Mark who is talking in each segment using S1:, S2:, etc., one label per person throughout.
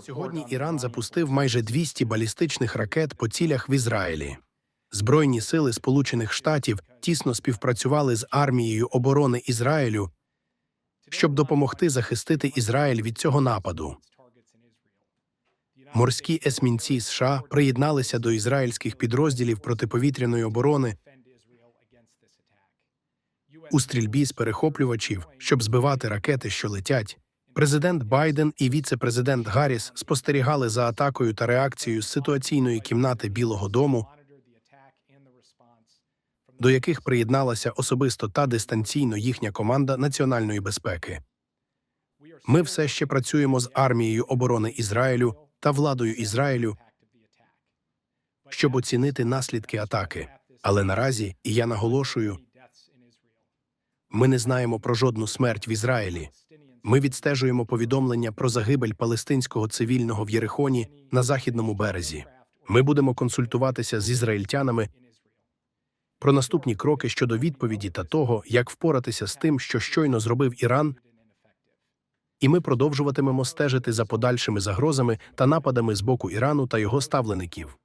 S1: Сьогодні Іран запустив майже 200 балістичних ракет по цілях в Ізраїлі. Збройні сили Сполучених Штатів тісно співпрацювали з армією оборони Ізраїлю, щоб допомогти захистити Ізраїль від цього нападу. Морські есмінці США приєдналися до ізраїльських підрозділів протиповітряної оборони у стрільбі з перехоплювачів, щоб збивати ракети, що летять. Президент Байден і віце-президент Гарріс спостерігали за атакою та реакцією з ситуаційної кімнати Білого Дому, до яких приєдналася особисто та дистанційно їхня команда національної безпеки. Ми все ще працюємо з армією оборони Ізраїлю та владою Ізраїлю, щоб оцінити наслідки атаки. Але наразі, і я наголошую, ми не знаємо про жодну смерть в Ізраїлі. Ми відстежуємо повідомлення про загибель палестинського цивільного в Єрихоні на західному березі. Ми будемо консультуватися з ізраїльтянами про наступні кроки щодо відповіді та того, як впоратися з тим, що щойно зробив Іран, і ми продовжуватимемо стежити за подальшими загрозами та нападами з боку Ірану та його ставлеників.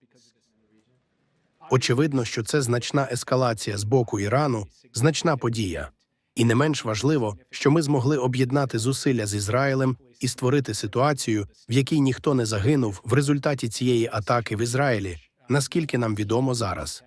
S1: Очевидно, що це значна ескалація з боку Ірану, значна подія. І не менш важливо, що ми змогли об'єднати зусилля з Ізраїлем і створити ситуацію, в якій ніхто не загинув в результаті цієї атаки в Ізраїлі, наскільки нам відомо зараз.